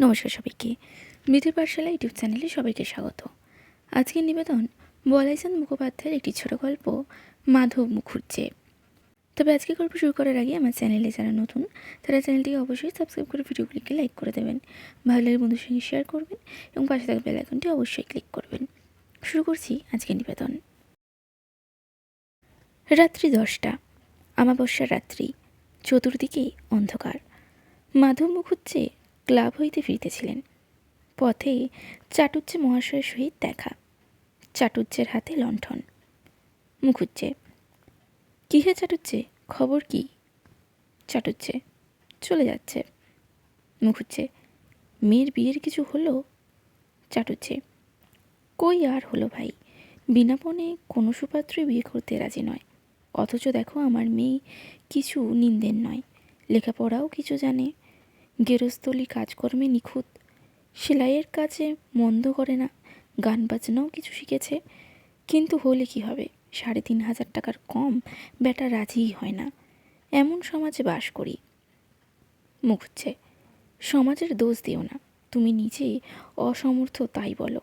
নমস্কার সবাইকে। মৃদুর পাঠশালা ইউটিউব চ্যানেলে সবাইকে স্বাগত। আজকের নিবেদন বলাইচাঁদ মুখোপাধ্যায়ের একটি ছোট গল্প, মাধব মুখুজ্জে। তবে আজকে গল্প শুরু করার আগে আমার চ্যানেলে যারা নতুন, তারা চ্যানেলটিকে অবশ্যই সাবস্ক্রাইব করে ভিডিওগুলিকে লাইক করে দেবেন। ভালো লাগলে বন্ধুর সঙ্গে শেয়ার করবেন এবং পাশে থাকা বেল আইকনটি অবশ্যই ক্লিক করবেন। শুরু করছি আজকের নিবেদন। রাত্রি দশটা আমাবস্যার রাত্রি চতুর্দিকে অন্ধকার। মাধব মুখুজ্জে ক্লাব হইতে ফিরিতেছিলেন। পথে চাটুজ্জে মহাশয়ের সহিত দেখা। চাটুজ্জের হাতে লণ্ঠন। মুখুজ্জে কী হে চাটুজ্জে খবর কি? চাটুজ্জে চলে যাচ্ছে। মুখুজ্জে মেয়ের বিয়ের কিছু হলো? চাটুজ্জে কই আর হলো ভাই? বিনা পণে কোনো সুপাত্রই বিয়ে করতে রাজি নয়। অথচ দেখো আমার মেয়ে কিছু নিন্দের নয়। লেখাপড়াও কিছু জানে। গেরস্থলি কাজকর্মে নিখুঁত। সেলাইয়ের কাজে মন্দ করে না। গান বাজনাও কিছু শিখেছে। কিন্তু হলে কি হবে? সাড়ে তিন হাজার টাকার কম বেটা রাজিই হয় না। এমন সমাজে বাস করি। মুখ হচ্ছে, সমাজের দোষ দিও না। তুমি নিজেই অসমর্থ তাই বলো।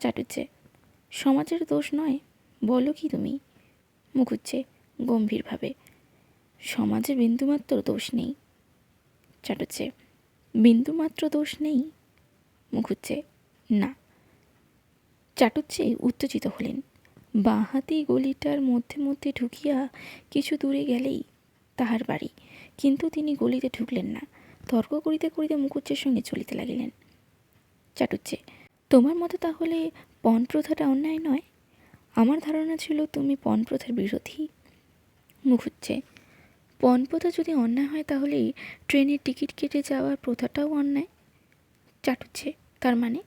চাটুচ্ছে সমাজের দোষ নয়, বলো কি তুমি? মুখুচ্ছে গম্ভীরভাবে। সমাজে বিন্দুমাত্র দোষ নেই। চাটুচ্ছে বিন্দুমাত্র দোষ নেই? মুখুচ্ছে না। চাটুচ্ছে উত্তেজিত হলেন। বাঁ হাতি গলিটার মধ্যে মধ্যে ঢুকিয়া কিছু দূরে গেলেই তাহার বাড়ি। কিন্তু তিনি গলিতে ঢুকলেন না। তর্ক করিতে করিতে মুখুজ্জের সঙ্গে চলিতে লাগিলেন। চাটুচ্ছে তোমার মতে তাহলে পণ প্রথাটা অন্যায় নয়? আমার ধারণা ছিল তুমি পণ প্রথার বিরোধী। মুখুজ্জে পণ প্রথা যদি অন্যায় হয় তাহলে ট্রেনের টিকিট কেটে যাওয়ার প্রথাটাও অন্যায়। চাটুচ্ছে তার মানে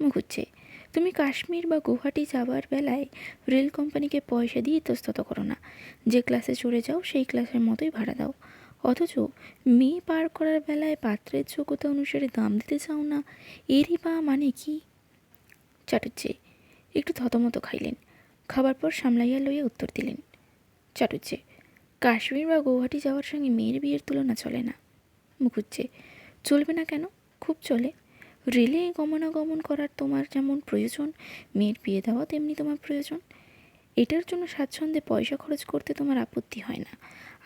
মুখুচ্ছে তুমি কাশ্মীর বা গুয়াহাটি যাওয়ার বেলায় রেল কোম্পানিকে পয়সা দিয়ে ইতস্তত করো না। যে ক্লাসে চড়ে যাও, সেই ক্লাসের মতোই ভাড়া দাও। অথচ মেয়ে পার করার বেলায় পাত্রের যোগ্যতা অনুসারে দাম দিতে চাও না, এরই বা মানে কি? চাটুচ্ছে একটু থতমত খাইলেন। খাবার পর সামলাইয়া লইয়া উত্তর দিলেন চাটুচ্ছে কাশ্মীর বা গৌহাটি যাওয়ার সঙ্গে মেয়ের বিয়ের তুলনা চলে না। মুখুজ্জে চলবে না কেন? খুব চলে। রেলে গমনাগমন করার তোমার যেমন প্রয়োজন, মেয়ের বিয়ে দেওয়া তেমনি তোমার প্রয়োজন। এটার জন্য স্বাচ্ছন্দ্যে পয়সা খরচ করতে তোমার আপত্তি হয় না।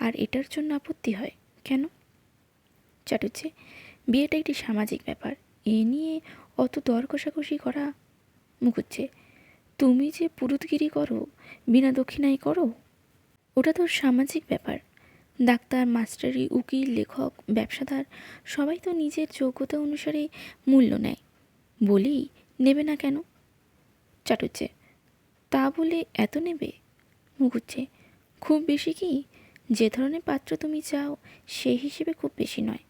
আর এটার জন্য আপত্তি হয় কেন? চাটুচ্ছে বিয়েটা একটি সামাজিক ব্যাপার। এ নিয়ে অত দর কষাকষি করা মুখুচ্ছে তুমি যে পুরুতগিরি করো, বিনা দক্ষিণায় করো ওটা তো সামাজিক ব্যাপার। ডাক্তার, মাস্টারি, উকিল, লেখক, ব্যবসাদার সবাই তো নিজের যোগ্যতা অনুসারে মূল্য নেয়। বলি নেবে না কেন? চাটুচ্ছে তা বলে এত নেবে? মুখুচ্ছে খুব বেশি কি? যে ধরনের পাত্র তুমি চাও সেই হিসেবে খুব বেশি নয়।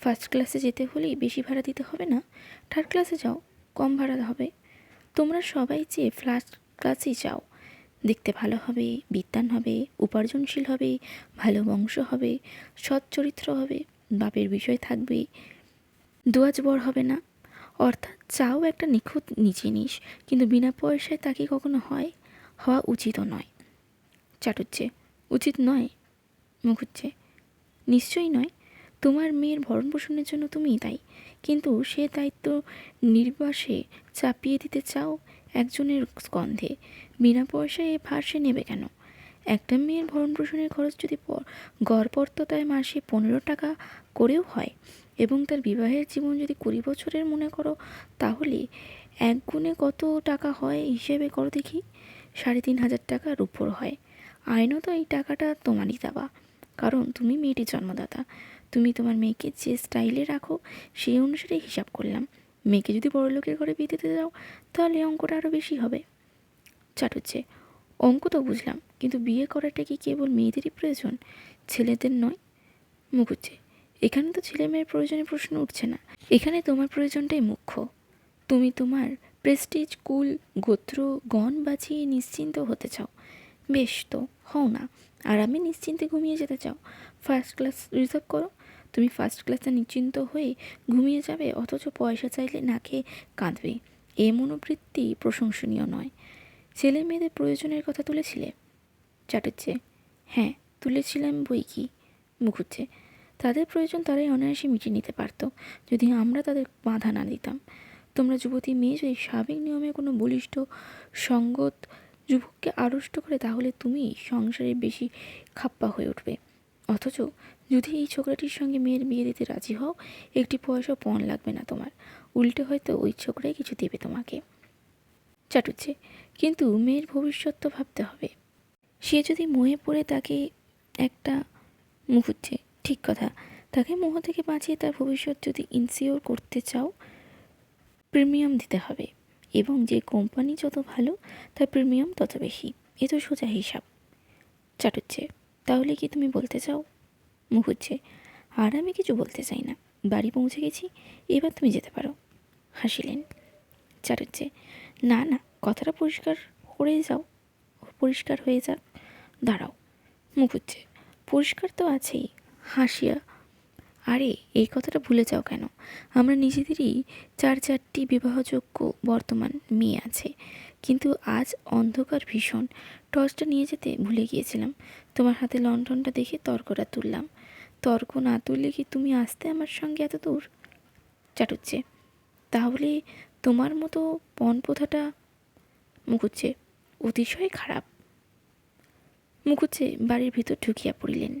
ফার্স্ট ক্লাসে যেতে হলেই বেশি ভাড়া দিতে হবে না? থার্ড ক্লাসে যাও, কম ভাড়া হবে। তোমরা সবাই চেয়ে ফার্স্ট ক্লাসেই যাও দেখতে ভালো হবে, বিদ্যান হবে, উপার্জনশীল হবে, ভালো বংশ হবে, সৎ চরিত্র হবে, বাপের বিষয় থাকবে, দোয়াজ বর হবে না। অর্থাৎ চাও একটা নিখুঁত জিনিস কিন্তু বিনা পয়সায় তাকে কখনো হয়? হওয়া উচিতও নয়। চাটুচ্ছে উচিত নয় মুখুচ্ছে নিশ্চয়ই নয়। তোমার মেয়ের ভরণ পোষণের জন্য তুমিই দায়ী। কিন্তু সে দায়িত্ব নির্বাসে চাপিয়ে দিতে চাও একজনের স্কন্ধে। বিনা পয়সায় এ ভার সে নেবে কেন? একটা মেয়ের ভরণ পোষণের খরচ যদি গড়পর্ততায় মাসে পনেরো টাকা করেও হয় এবং তার বিবাহের জীবন যদি কুড়ি বছরের মনে করো, তাহলে এক গুণে কত টাকা হয় হিসেবে করো দেখি? সাড়ে তিন হাজার টাকার উপর হয়। আইনত এই টাকাটা তোমারই দেওয়া। কারণ তুমি মেয়েটির জন্মদাতা। তুমি তোমার মেয়েকে যে স্টাইলে রাখো, সেই অনুসারে হিসাব করলাম। মেয়েকে যদি বড় লোকের ঘরে বিয়ে দিতে যাও, তাহলে অঙ্কটা আরও বেশি হবে। চাটুচ্ছে অঙ্ক তো বুঝলাম, কিন্তু বিয়ে করাটা কি কেবল মেয়েদেরই প্রয়োজন? ছেলেদের নয়? মুখুচ্ছে এখানে তো ছেলে মেয়ের প্রয়োজনের প্রশ্ন উঠছে না। এখানে তোমার প্রয়োজনটাই মুখ্য। তুমি তোমার প্রেস্টিজ কুল গোত্র, গণ বাঁচিয়ে নিশ্চিন্ত হতে চাও। বেশ তো, হও না। আর আমি নিশ্চিন্তে ঘুমিয়ে যেতে চাও। ফার্স্ট ক্লাস রিজার্ভ করো। তুমি ফার্স্ট ক্লাসে নিশ্চিন্ত হয়ে ঘুমিয়ে যাবে, অথচ পয়সা চাইলে না খেয়ে কাঁদবে। এ মনোবৃত্তি প্রশংসনীয় নয়। ছেলে মেয়েদের প্রয়োজনের কথা তুলেছিলে? চাটুচ্ছে হ্যাঁ তুলেছিলাম বই কি? মুখুচ্ছে তাদের প্রয়োজন তারাই অনায়াসে মিটিয়ে নিতে পারতো, যদি আমরা তাদের বাধা না দিতাম। তোমরা যুবতী মেয়ে যদি স্বাভাবিক নিয়মে কোনো বলিষ্ঠ সঙ্গত যুবককে আড়ষ্ট করে তাহলে তুমি সংসারে বেশি খাপ্পা হয়ে উঠবে। অথচ যদি এই ছোকরাটির সঙ্গে মেয়ের বিয়ে দিতে রাজি হও, একটি পয়সা পণ লাগবে না তোমার। উল্টে হয়তো ওই ছোকরাই কিছু দেবে তোমাকে। চাটুচ্ছে কিন্তু মেয়ের ভবিষ্যৎ তো ভাবতে হবে। সে যদি মোহে পড়ে তাকে একটা মুখুচ্ছে ঠিক কথা, তাকে মোহ থেকে বাঁচিয়ে তার ভবিষ্যৎ যদি ইনসিওর করতে চাও প্রিমিয়াম দিতে হবে। এবং যে কোম্পানি যত ভালো, তার প্রিমিয়াম তত বেশি। এ তো সোজা হিসাব। চাটুচ্ছে তাহলে কি তুমি বলতে চাও? মুখুচ্ছে আর আমি কিছু বলতে চাই না। বাড়ি পৌঁছে গেছি, এবার তুমি যেতে পারো। হাসিলেন। চাটুচ্ছে না না, কথাটা পরিষ্কার করে যাও। পরিষ্কার হয়ে যাক। দাঁড়াও। মুখুচ্ছে পরিষ্কার তো আছেই। হাসিয়া আরে, এই কথাটা ভুলে যাও কেন? আমরা নিজেদেরই চার চারটি বিবাহযোগ্য বর্তমান মেয়ে আছে। কিন্তু আজ অন্ধকার ভীষণ। টর্চটা নিয়ে যেতে ভুলে গিয়েছিলাম। তোমার হাতে লণ্ঠনটা দেখে তর্কটা তুললাম। তর্ক না তুললে কি তুমি আসতে আমার সঙ্গে এত দূর? চাটুচ্ছে তাহলে তোমার মতো পণপ্রথাটা মুখুচ্ছে অতিশয় খারাপ। মুখুচ্ছে বাড়ির ভিতর ঢুকিয়া পড়িলেন।